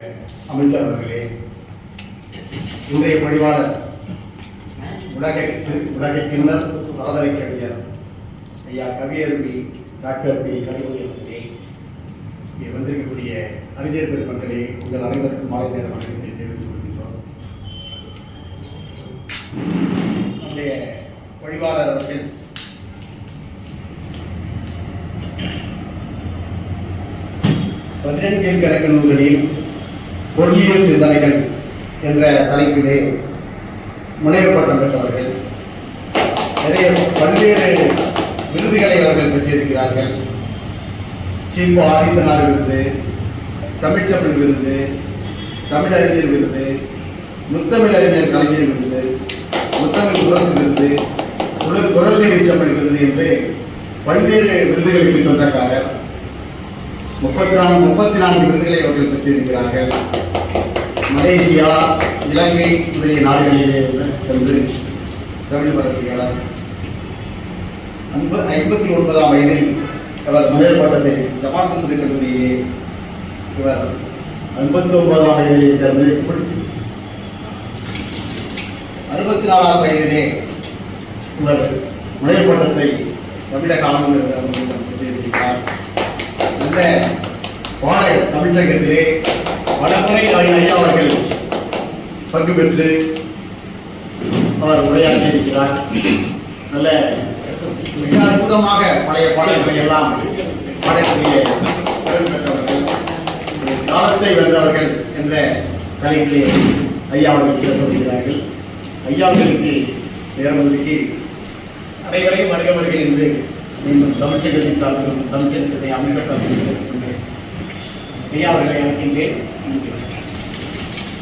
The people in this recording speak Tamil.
அமைச்சர் அவர்களே இன்றைய பணிவாளர் உலக உலக கிண்ணஸ் சாதனை கவிஞர் ஐயா கவியருவி டாக்டர் பி. கனிமொழி அவர்களே இங்கே வந்திருக்கக்கூடிய அறிஞர் பெருமக்களே உங்கள் அனைவருக்கும் மாலை நேர வணக்கத்தை தெரிவித்துக் கொள்கின்றோம். நம்முடைய பணிவாளர் அவர்கள் பதினெண்கீழ் கணக்கு நூல்களில் பொருளியல் சிந்தனைகள் என்ற தலைப்பிலே முனையப்பட்டம் பெற்றவர்கள் நிறைய பல்வேறு விருதுகளை அவர்கள் பெற்றிருக்கிறார்கள். சிம்பு ஆதித்தனார் விருது தமிழ்ச்சபல் விருது தமிழறிஞர் விருது முத்தமிழ் அறிஞர் கலைஞர் விருது முத்தமிழ் குரசு விருது குரல் குரல் தமிழ் விருது என்று பல்வேறு விருதுகளுக்கு சொந்தக்காரர் முப்பத்தி நான்கு முப்பத்தி நான்கு விருதுகளை அவர்கள் பெற்றிருக்கிறார்கள். மலேசியா இலங்கை முதலிய நாடுகளிலே சென்று தமிழ் பரப்பியாளர் ஐம்ப ஐம்பத்தி ஒன்பதாம் வயதில் அவர் முனைவர் பட்டத்தை ஜப்பான் முந்தி கல்லூரியிலே இவர் ஐம்பத்தி ஒன்பதாம் வயதிலே சேர்ந்து அறுபத்தி நாலாம் வயதிலே இவர் முனைவர் பட்டத்தை தமிழக ஆளுநர் பெற்றிருக்கிறார். நல்ல பாட தமிழ்ச்சங்கத்திலே வடமுறை ஐயா அவர்கள் பங்கு பெற்று அவர் உரையாற்றி இருக்கிறார். நல்ல மிக அற்புதமாக பழைய பாடல்களை எல்லாம் பாடக்கூடிய திறன் பெற்றவர்கள் காலத்தை வென்றவர்கள் என்ற தலைப்பிலே ஐயா அவர்கள் பேச வருகிறார்கள் ஐயா நேரம் ஒதுக்கி அனைவரையும் வருக வருக என்று மீண்டும் தமிழ்ச்சங்கத்தை சார்பில் தமிழ்ச்சங்கத்தை அமைச்சர் சார்பில் ஐயா அவர்களை அழைக்கின்றேன்.